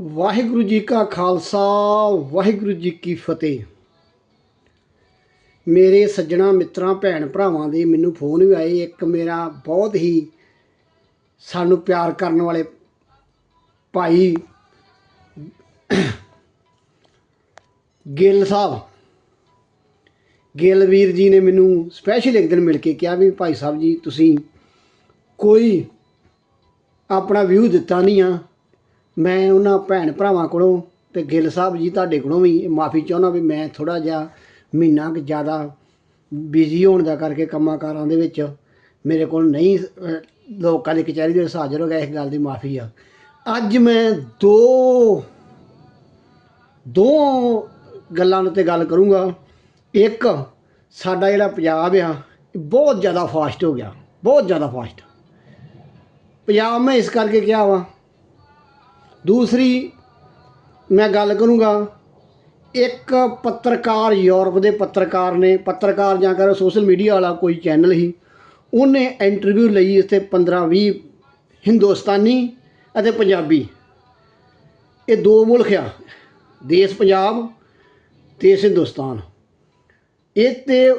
ਵਾਹਿਗੁਰੂ ਜੀ ਕਾ ਖਾਲਸਾ, ਵਾਹਿਗੁਰੂ ਜੀ ਕੀ ਫਤਿਹ। ਮੇਰੇ ਸੱਜਣਾ ਮਿੱਤਰਾਂ, ਭੈਣ ਭਰਾਵਾਂ ਦੇ ਮੈਨੂੰ ਫੋਨ ਵੀ ਆਏ। ਇੱਕ ਮੇਰਾ ਬਹੁਤ ਹੀ ਸਾਨੂੰ ਪਿਆਰ ਕਰਨ ਵਾਲੇ ਭਾਈ ਗਿੱਲ ਸਾਹਿਬ। ਗਿੱਲ ਵੀਰ ਜੀ ਨੇ ਮੈਨੂੰ ਸਪੈਸ਼ਲ ਇੱਕ ਦਿਨ ਮਿਲ ਕੇ ਕਿਹਾ ਵੀ ਭਾਈ ਸਾਹਿਬ ਜੀ, ਤੁਸੀਂ ਕੋਈ ਆਪਣਾ ਵਿਊ ਦਿੱਤਾ ਨਹੀਂ ਆ। ਮੈਂ ਉਹਨਾਂ ਭੈਣ ਭਰਾਵਾਂ ਕੋਲੋਂ ਅਤੇ ਗਿੱਲ ਸਾਹਿਬ ਜੀ ਤੁਹਾਡੇ ਕੋਲੋਂ ਵੀ ਮਾਫੀ ਚਾਹੁੰਦਾ ਵੀ ਮੈਂ ਥੋੜ੍ਹਾ ਜਿਹਾ ਮਹੀਨਾ ਕੁ ਜ਼ਿਆਦਾ ਬਿਜ਼ੀ ਹੋਣ ਦਾ ਕਰਕੇ ਕੰਮਾਂ ਕਾਰਾਂ ਦੇ ਵਿੱਚ ਮੇਰੇ ਕੋਲ ਨਹੀਂ ਲੋਕਾਂ ਦੀ ਕਚਹਿਰੀ ਦੇ ਵਿੱਚ ਹਾਜ਼ਰ ਹੋ ਗਿਆ, ਇਸ ਗੱਲ ਦੀ ਮਾਫੀ ਆ। ਅੱਜ ਮੈਂ ਦੋ ਦੋ ਗੱਲਾਂ ਉੱਤੇ ਗੱਲ ਕਰੂੰਗਾ। ਇੱਕ, ਸਾਡਾ ਜਿਹੜਾ ਪੰਜਾਬ ਆ ਇਹ ਬਹੁਤ ਜ਼ਿਆਦਾ ਫਾਸਟ ਹੋ ਗਿਆ, ਬਹੁਤ ਜ਼ਿਆਦਾ ਫਾਸਟ ਪੰਜਾਬ ਮੈਂ ਇਸ ਕਰਕੇ ਕਿਹਾ ਵਾ ਦੂਸਰੀ, ਮੈਂ ਗੱਲ ਕਰੂੰਗਾ, ਇੱਕ ਪੱਤਰਕਾਰ ਯੂਰਪ ਦੇ ਪੱਤਰਕਾਰ ਨੇ, ਪੱਤਰਕਾਰ ਜਾਂ ਕਰੋ ਸੋਸ਼ਲ ਮੀਡੀਆ ਵਾਲਾ ਕੋਈ ਚੈਨਲ ਹੀ ਉਹਨੇ ਇੰਟਰਵਿਊ ਲਈ ਇੱਥੇ 15 20 ਹਿੰਦੁਸਤਾਨੀ ਅਤੇ ਪੰਜਾਬੀ। ਇਹ ਦੋ ਮੁਲਕ ਆ, ਦੇਸ਼ ਪੰਜਾਬ, ਦੇਸ਼ ਹਿੰਦੁਸਤਾਨ। ਇਹ ਤੇ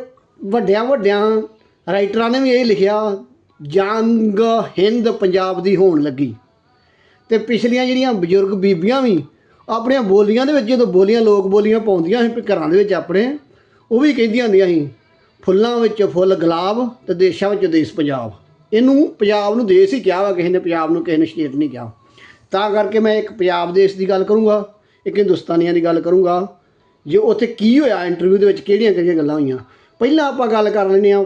ਵੱਡਿਆਂ ਵੱਡਿਆਂ ਰਾਈਟਰਾਂ ਨੇ ਵੀ ਇਹ ਲਿਖਿਆ, ਜੰਗ ਹਿੰਦ ਪੰਜਾਬ ਦੀ ਹੋਣ ਲੱਗੀ। ਤੇ ਪਿਛਲੀਆਂ ਜਿਹੜੀਆਂ ਬਜ਼ੁਰਗ ਬੀਬੀਆਂ ਵੀ ਆਪਣੀਆਂ ਬੋਲੀਆਂ ਦੇ ਵਿੱਚ, ਜਦੋਂ ਬੋਲੀਆਂ, ਲੋਕ ਬੋਲੀਆਂ ਪਾਉਂਦੀਆਂ ਸੀ ਘਰਾਂ ਦੇ ਵਿੱਚ ਆਪਣੇ, ਉਹ ਵੀ ਕਹਿੰਦੀਆਂ ਹੁੰਦੀਆਂ ਸੀ, ਫੁੱਲਾਂ ਵਿੱਚ ਫੁੱਲ, ਗੁਲਾਬ ਤੇ ਦੇਸ਼ਾਂ ਵਿੱਚ ਦੇਸ਼ ਪੰਜਾਬ। ਇਹਨੂੰ ਪੰਜਾਬ ਨੂੰ ਦੇਸ਼ ਹੀ ਕਿਹਾ ਵਾ, ਕਿਸੇ ਨੇ ਪੰਜਾਬ ਨੂੰ, ਕਿਸੇ ਨੇ ਸਟੇਟ ਨਹੀਂ ਕਿਹਾ। ਤਾਂ ਕਰਕੇ ਮੈਂ ਇੱਕ ਪੰਜਾਬ ਦੇਸ਼ ਦੀ ਗੱਲ ਕਰੂੰਗਾ, ਇੱਕ ਹਿੰਦੁਸਤਾਨੀਆਂ ਦੀ ਗੱਲ ਕਰੂੰਗਾ, ਜੇ ਉੱਥੇ ਕੀ ਹੋਇਆ ਇੰਟਰਵਿਊ ਦੇ ਵਿੱਚ ਕਿਹੜੀਆਂ ਕਿਹੜੀਆਂ ਗੱਲਾਂ ਹੋਈਆਂ? ਪਹਿਲਾਂ ਆਪਾਂ ਗੱਲ ਕਰ ਲੈਂਦੇ ਆ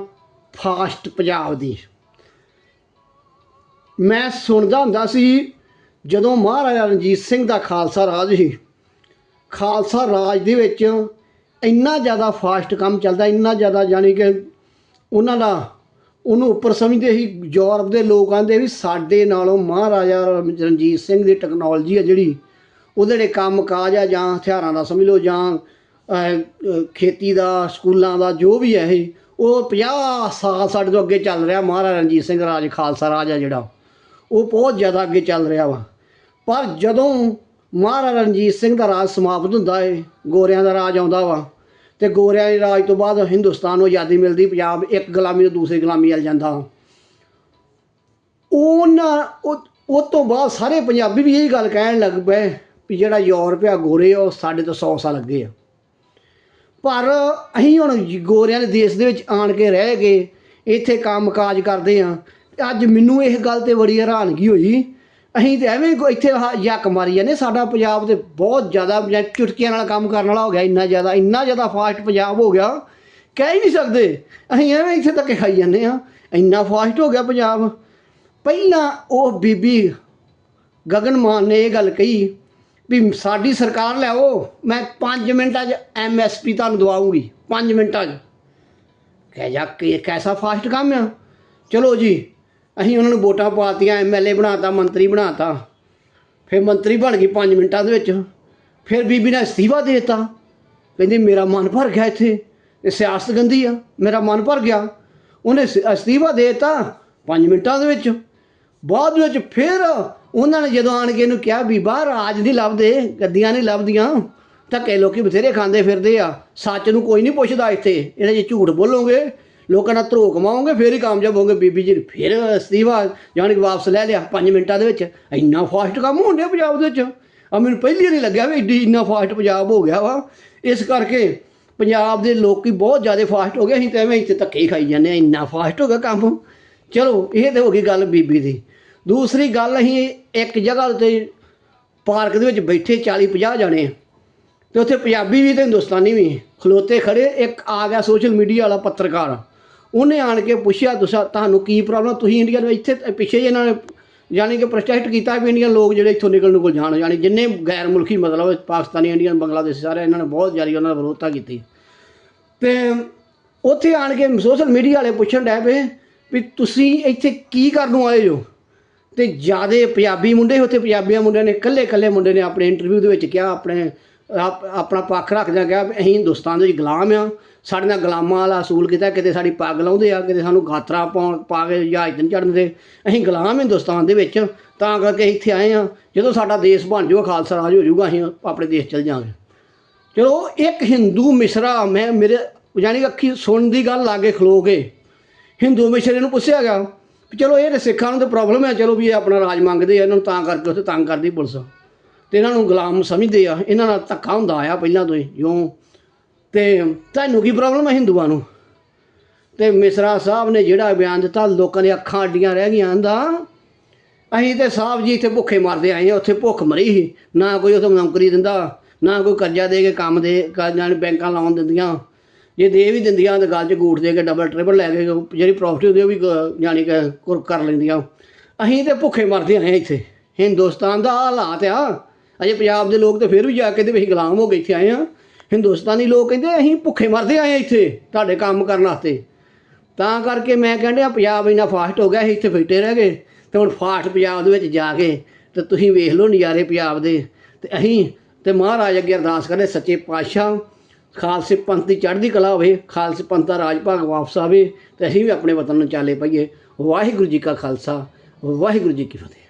ਫਾਸਟ ਪੰਜਾਬ ਦੀ। ਮੈਂ ਸੁਣਦਾ ਹੁੰਦਾ ਸੀ ਜਦੋਂ ਮਹਾਰਾਜਾ ਰਣਜੀਤ ਸਿੰਘ ਦਾ ਖਾਲਸਾ ਰਾਜ ਸੀ, ਖਾਲਸਾ ਰਾਜ ਦੇ ਵਿੱਚ ਇੰਨਾ ਜ਼ਿਆਦਾ ਫਾਸਟ ਕੰਮ ਚੱਲਦਾ, ਇੰਨਾ ਜ਼ਿਆਦਾ ਜਾਣੀ ਕਿ ਉਹਨਾਂ ਦਾ, ਉਹਨੂੰ ਉੱਪਰ ਸਮਝਦੇ ਸੀ, ਯੂਰਪ ਦੇ ਲੋਕ ਆਂਦੇ ਵੀ ਸਾਡੇ ਨਾਲੋਂ ਮਹਾਰਾਜਾ ਰਣਜੀਤ ਸਿੰਘ ਦੀ ਟੈਕਨੋਲੋਜੀ ਆ ਜਿਹੜੀ, ਉਹਦੇ ਜਿਹੜੇ ਕੰਮ ਕਾਜ ਆ ਜਾਂ ਹਥਿਆਰਾਂ ਦਾ ਸਮਝ ਲਓ ਜਾਂ ਖੇਤੀ ਦਾ, ਸਕੂਲਾਂ ਦਾ, ਜੋ ਵੀ ਹੈ ਇਹ, ਉਹ 50 ਸਾਲ ਸਾਡੇ ਤੋਂ ਅੱਗੇ ਚੱਲ ਰਿਹਾ ਮਹਾਰਾਜਾ ਰਣਜੀਤ ਸਿੰਘ ਰਾਜ, ਖਾਲਸਾ ਰਾਜ ਆ ਜਿਹੜਾ, ਉਹ ਬਹੁਤ ਜ਼ਿਆਦਾ ਅੱਗੇ ਚੱਲ ਰਿਹਾ ਵਾ। ਪਰ ਜਦੋਂ ਮਹਾਰਾਜਾ ਰਣਜੀਤ ਸਿੰਘ ਦਾ ਰਾਜ ਸਮਾਪਤ ਹੁੰਦਾ ਏ ਗੋਰਿਆਂ ਦਾ ਰਾਜ ਆਉਂਦਾ ਵਾ ਤੇ ਗੋਰਿਆਂ ਦੇ ਰਾਜ ਤੋਂ ਬਾਅਦ ਹਿੰਦੁਸਤਾਨ ਨੂੰ ਆਜ਼ਾਦੀ ਮਿਲਦੀ ਪੰਜਾਬ ਇੱਕ ਗੁਲਾਮੀ ਤੋਂ ਦੂਸਰੀ ਗੁਲਾਮੀ ਵੱਲ ਜਾਂਦਾ। ਉਹਨਾਂ ਉਹ ਤੋਂ ਬਾਅਦ ਸਾਰੇ ਪੰਜਾਬੀ ਵੀ ਇਹੀ ਗੱਲ ਕਹਿਣ ਲੱਗ ਪਏ ਵੀ ਜਿਹੜਾ ਯੂਰਪ ਆ ਗੋਰੇ ਆ, ਉਹ ਸਾਡੇ ਤੋਂ 100 ਸਾਲ ਅੱਗੇ ਆ। ਪਰ ਅਸੀਂ ਹੁਣ ਗੋਰਿਆਂ ਦੇ ਦੇਸ਼ ਦੇ ਵਿੱਚ ਆਣ ਕੇ ਰਹਿ ਗਏ ਇੱਥੇ ਕੰਮ ਕਾਜ ਕਰਦੇ ਆ ਅੱਜ ਮੈਨੂੰ ਇਹ ਗੱਲ ਤੇ ਬੜੀ ਹੈਰਾਨਗੀ ਹੋਈ ਅਸੀਂ ਤੇ ਐਵੇਂ ਕੋਈ ਇੱਥੇ ਆਹ ਯੱਕ ਮਾਰੀ ਜਾਂਦੇ ਸਾਡਾ ਪੰਜਾਬ ਤੇ ਬਹੁਤ ਜ਼ਿਆਦਾ ਜਾਂ ਚੁਟਕੀਆਂ ਨਾਲ ਕੰਮ ਕਰਨ ਵਾਲਾ ਹੋ ਗਿਆ, ਇੰਨਾ ਜ਼ਿਆਦਾ ਇੰਨਾ ਜ਼ਿਆਦਾ ਫਾਸਟ ਪੰਜਾਬ ਹੋ ਗਿਆ। ਕਹਿ ਹੀ ਨਹੀਂ ਸਕਦੇ। ਅਸੀਂ ਐਵੇਂ ਇੱਥੇ ਤੱਕ ਖਾਈ ਜਾਂਦੇ ਆ ਇੰਨਾ ਫਾਸਟ ਹੋ ਗਿਆ ਪੰਜਾਬ। ਪਹਿਲਾਂ ਉਹ ਬੀਬੀ ਗਗਨ ਮਾਨ ਨੇ ਇਹ ਗੱਲ ਕਹੀ ਵੀ ਸਾਡੀ ਸਰਕਾਰ ਲਿਆਓ ਮੈਂ 5 ਮਿੰਟਾਂ 'ਚ ਐਮਐਸਪੀ ਤੁਹਾਨੂੰ ਦਵਾਉਂਗੀ 5 ਮਿੰਟਾਂ 'ਚ। ਕਹਿ ਜਾ ਕਿ ਇਹ ਕੈਸਾ ਫਾਸਟ ਕੰਮ ਆ? ਚਲੋ ਜੀ ਅਸੀਂ ਉਹਨਾਂ ਨੂੰ ਵੋਟਾਂ ਪਾਤੀਆਂ ਐਮਐਲਏ ਬਣਾਤਾ, ਮੰਤਰੀ ਬਣਾਤਾ। ਫਿਰ ਮੰਤਰੀ ਬਣ ਗਈ 5 ਮਿੰਟਾਂ ਦੇ ਵਿੱਚ। ਫਿਰ ਬੀਬੀ ਨੇ ਅਸਤੀਫਾ ਦੇ ਦਿੱਤਾ। ਕਹਿੰਦੀ, ਮੇਰਾ ਮਨ ਭਰ ਗਿਆ ਇੱਥੇ। ਇਹ ਸਿਆਸਤ ਗੰਦੀ ਆ। ਮੇਰਾ ਮਨ ਭਰ ਗਿਆ। ਉਹਨੇ ਸ- ਅਸਤੀਫਾ ਦੇ ਦਿੱਤਾ 5 ਮਿੰਟਾਂ ਦੇ ਵਿੱਚ। ਬਾਅਦ ਵਿੱਚ ਫਿਰ ਉਹਨਾਂ ਨੇ ਜਦੋਂ ਆਣ ਕੇ ਇਹਨੂੰ ਕਿਹਾ, ਬੀਬਾ, ਰਾਜ ਨਹੀਂ ਲੱਭਦੇ, ਗੱਦੀਆਂ ਨਹੀਂ ਲੱਭਦੀਆਂ। ਧੱਕੇ ਲੋਕੀ ਬਥੇਰੇ ਖਾਂਦੇ ਫਿਰਦੇ ਆ। ਸੱਚ ਨੂੰ ਕੋਈ ਨਹੀਂ ਪੁੱਛਦਾ ਇੱਥੇ। ਇਹਨੇ ਜੇ ਝੂਠ ਬੋਲੋਗੇ ਲੋਕਾਂ ਨਾਲ ਧਰੋ ਕਮਾਓਗੇ, ਫੇਰ ਹੀ ਕਾਮਯਾਬ ਹੋਗੇ ਬੀਬੀ ਜੀ। ਨੇ ਫਿਰ ਅਸਤੀਫਾ, ਜਾਣੀ ਕਿ ਵਾਪਸ ਲੈ ਲਿਆ 5 ਮਿੰਟਾਂ ਦੇ ਵਿੱਚ। ਇੰਨਾ ਫਾਸਟ ਕੰਮ ਹੋਣ ਡਿਆ ਪੰਜਾਬ ਦੇ ਵਿੱਚ। ਆ ਮੈਨੂੰ ਪਹਿਲੀ ਨਹੀਂ ਲੱਗਿਆ ਵੀ ਇੱਡੀ ਇੰਨਾ ਫਾਸਟ ਪੰਜਾਬ ਹੋ ਗਿਆ ਵਾ। ਇਸ ਕਰਕੇ ਪੰਜਾਬ ਦੇ ਲੋਕੀ ਬਹੁਤ ਜ਼ਿਆਦਾ ਫਾਸਟ ਹੋ ਗਏ। ਅਸੀਂ ਤਾਂ ਐਵੇਂ ਇੱਥੇ ਧੱਕੇ ਹੀ ਖਾਈ ਜਾਂਦੇ ਆ ਇੰਨਾ ਫਾਸਟ ਹੋ ਗਿਆ ਕੰਮ। ਚਲੋ, ਇਹ ਤੇ ਹੋ ਗਈ ਗੱਲ ਬੀਬੀ ਦੀ। ਦੂਸਰੀ ਗੱਲ, ਅਸੀਂ ਇੱਕ ਜਗ੍ਹਾ ਤੇ ਪਾਰਕ ਦੇ ਵਿੱਚ ਬੈਠੇ 40 50 ਜਾਣੇ ਆ। ਤੇ ਉੱਥੇ ਪੰਜਾਬੀ ਵੀ ਤੇ ਹਿੰਦੁਸਤਾਨੀ ਵੀ। ਖਲੋਤੇ ਖੜੇ, ਇੱਕ ਆ ਗਿਆ ਸੋਸ਼ਲ ਮੀਡੀਆ ਵਾਲਾ ਪੱਤਰਕਾਰ। ਉਹਨੇ ਆਣ ਕੇ ਪੁੱਛਿਆ ਤੁਸੀਂ ਤੁਹਾਨੂੰ ਕੀ ਪ੍ਰੋਬਲਮ ਤੁਸੀਂ ਇੰਡੀਆ ਦੇ ਇੱਥੇ ਪਿੱਛੇ ਹੀ ਇਹਨਾਂ ਨੇ ਯਾਨੀ ਕਿ ਪ੍ਰੋਟੈਸਟ ਕੀਤਾ ਵੀ ਇੰਡੀਅਨ ਲੋਕ ਜਿਹੜੇ ਇੱਥੋਂ ਨਿਕਲਣ ਨੂੰ ਕੋਲ ਜਾਣ, ਯਾਨੀ ਜਿੰਨੇ ਗੈਰ ਮੁਲਕੀ ਮਤਲਬ ਪਾਕਿਸਤਾਨੀ, ਇੰਡੀਅਨ, ਬੰਗਲਾਦੇਸ਼ ਸਾਰੇ ਇਹਨਾਂ ਨੇ ਬਹੁਤ ਜ਼ਿਆਦਾ ਉਹਨਾਂ ਦਾ ਵਿਰੋਧਤਾ ਕੀਤੀ। ਤੇ ਉੱਥੇ ਆਣ ਕੇ ਸੋਸ਼ਲ ਮੀਡੀਆ ਵਾਲੇ ਪੁੱਛਣ ਡੈ ਪਏ ਵੀ ਤੁਸੀਂ ਇੱਥੇ ਕੀ ਕਰਨ ਨੂੰ ਆਏ ਹੋ? ਤੇ ਜਿਆਦੇ ਪੰਜਾਬੀ ਮੁੰਡੇ ਉੱਥੇ, ਪੰਜਾਬੀਆਂ ਮੁੰਡਿਆਂ ਨੇ ਇਕੱਲੇ ਇਕੱਲੇ ਮੁੰਡੇ ਨੇ ਆਪਣੇ ਇੰਟਰਵਿਊ ਦੇ ਵਿੱਚ ਕਿਹਾ, ਆਪਣੇ ਆਪਣਾ ਪੱਖ ਰੱਖਦਿਆਂ ਕਿਹਾ ਵੀ ਅਸੀਂ ਹਿੰਦੁਸਤਾਨ ਦੇ ਵਿੱਚ ਗੁਲਾਮ ਆ। ਸਾਡੇ ਨਾਲ ਗੁਲਾਮਾਂ ਵਾਲਾ ਅਸੂਲ ਕੀਤਾ, ਕਿਤੇ ਸਾਡੀ ਪੱਗ ਲਾਉਂਦੇ ਆ, ਕਿਤੇ ਸਾਨੂੰ ਗਾਤਰਾ ਪਾਉਣ ਪਾ ਕੇ ਜਹਾਜ਼ ਤੇ ਨਹੀਂ ਚੜ੍ਹਨ ਦੇ ਅਸੀਂ ਗੁਲਾਮ ਹਿੰਦੁਸਤਾਨ ਦੇ ਵਿੱਚ, ਤਾਂ ਕਰਕੇ ਇੱਥੇ ਆਏ ਆ। ਜਦੋਂ ਸਾਡਾ ਦੇਸ਼ ਬਣ ਜਾਊਗਾ, ਖਾਲਸਾ ਰਾਜ ਹੋ ਜਾਊਗਾ, ਅਸੀਂ ਆਪਣੇ ਦੇਸ਼ ਚਲ ਜਾਵਾਂਗੇ। ਚਲੋ, ਇੱਕ ਹਿੰਦੂ ਮਿਸਰਾ, ਮੈਂ ਮੇਰੇ ਯਾਨੀ ਕਿ ਅੱਖੀ ਸੁਣਨ ਦੀ ਗੱਲ ਲਾਗੇ ਖਲੋ ਕੇ ਹਿੰਦੂ ਮਿਸਰੇ ਨੂੰ ਪੁੱਛਿਆ ਗਿਆ ਵੀ ਚਲੋ, ਇਹ ਤੇ ਸਿੱਖਾਂ ਨੂੰ ਤਾਂ ਪ੍ਰੋਬਲਮ ਹੈ ਚਲੋ ਵੀ ਇਹ ਆਪਣਾ ਰਾਜ ਮੰਗਦੇ ਆ, ਇਹਨਾਂ ਨੂੰ ਤਾਂ ਕਰਕੇ ਉੱਥੇ ਤੰਗ ਕਰਦੀ ਪੁਲਿਸ। ਤੇ ਇਹਨਾਂ ਨੂੰ ਗੁਲਾਮ ਸਮਝਦੇ ਆ, ਇਹਨਾਂ ਨਾਲ ਧੱਕਾ ਹੁੰਦਾ ਆਇਆ ਪਹਿਲਾਂ ਤੋਂ ਹੀ ਜਿਉਂ ਤੇ ਤੁਹਾਨੂੰ ਕੀ ਪ੍ਰੋਬਲਮ ਹੈ ਹਿੰਦੂਆਂ ਨੂੰ? ਤੇ ਮਿਸਰਾ ਸਾਹਿਬ ਨੇ ਜਿਹੜਾ ਬਿਆਨ ਦਿੱਤਾ, ਲੋਕਾਂ ਦੀਆਂ ਅੱਖਾਂ ਅੱਡੀਆਂ ਰਹਿ ਗਈਆਂ ਦਾ ਅਸੀਂ ਤੇ ਸਾਹਿਬ ਜੀ ਇੱਥੇ ਭੁੱਖੇ ਮਰਦੇ ਆਏ ਆ ਉੱਥੇ ਭੁੱਖ ਮਰੀ ਸੀ। ਨਾ ਕੋਈ ਉੱਥੇ ਨੌਕਰੀ ਦਿੰਦਾ, ਨਾ ਕੋਈ ਕਰਜ਼ਾ ਦੇ ਕੇ ਕੰਮ ਦੇ, ਕਰਜ਼ਾ ਨੇ ਬੈਂਕਾਂ ਲਾਉਣ ਦਿੰਦੀਆਂ। ਜੇ ਦੇ ਵੀ ਦਿੰਦੀਆਂ ਤਾਂ ਗੱਲ 'ਚ ਗੂਠ ਦੇ ਕੇ ਡਬਲ ਟ੍ਰਿਪਲ ਲੈ ਕੇ ਜਿਹੜੀ ਪ੍ਰੋਫਿਟ ਹੁੰਦੀ ਉਹ ਵੀ ਕ- ਯਾਨੀ ਕਿ ਕਰ ਲੈਂਦੀਆਂ। ਅਸੀਂ ਤੇ ਭੁੱਖੇ ਮਰਦੇ ਆਏ ਆ ਇੱਥੇ। ਹਿੰਦੁਸਤਾਨ ਦਾ ਹਾਲਾਤ ਆ। ਅਜੇ ਪੰਜਾਬ ਦੇ ਲੋਕ ਤਾਂ ਫਿਰ ਵੀ ਜਾ ਕੇ ਤੇ ਵੀ ਅਸੀਂ ਗੁਲਾਮ ਹੋ ਗਏ ਇੱਥੇ ਆਏ ਆ ਹਿੰਦੁਸਤਾਨੀ ਲੋਕ ਕਹਿੰਦੇ ਅਸੀਂ ਭੁੱਖੇ ਮਰਦੇ ਆਏ ਆ ਇੱਥੇ, ਤੁਹਾਡੇ ਕੰਮ ਕਰਨ ਵਾਸਤੇ। ਤਾਂ ਕਰਕੇ ਮੈਂ ਕਹਿੰਦਾ ਪੰਜਾਬ ਇੰਨਾ ਫਾਸਟ ਹੋ ਗਿਆ, ਅਸੀਂ ਇੱਥੇ ਫਿੱਟੇ ਰਹਿ ਗਏ। ਤੇ ਹੁਣ ਫਾਸਟ ਪੰਜਾਬ ਦੇ ਵਿੱਚ ਜਾ ਕੇ ਤੇ ਤੁਸੀਂ ਵੇਖ ਲਓ ਨਜ਼ਾਰੇ ਪੰਜਾਬ ਦੇ। ਤੇ ਅਸੀਂ ਤੇ ਮਹਾਰਾਜ ਅੱਗੇ ਅਰਦਾਸ ਕਰਦੇ ਸੱਚੇ ਪਾਤਸ਼ਾਹ, ਖਾਲਸੇ ਪੰਥ ਦੀ ਚੜ੍ਹਦੀ ਕਲਾ ਹੋਵੇ, ਖਾਲਸੇ ਪੰਥ ਦਾ ਰਾਜ ਭਾਗ ਵਾਪਸ ਆਵੇ ਤੇ ਅਸੀਂ ਵੀ ਆਪਣੇ ਵਤਨ ਨੂੰ ਚਾਲੇ ਪਾਈਏ। ਵਾਹਿਗੁਰੂ ਜੀ ਕਾ ਖਾਲਸਾ, ਵਾਹਿਗੁਰੂ ਜੀ ਕੀ ਫਤਿਹ।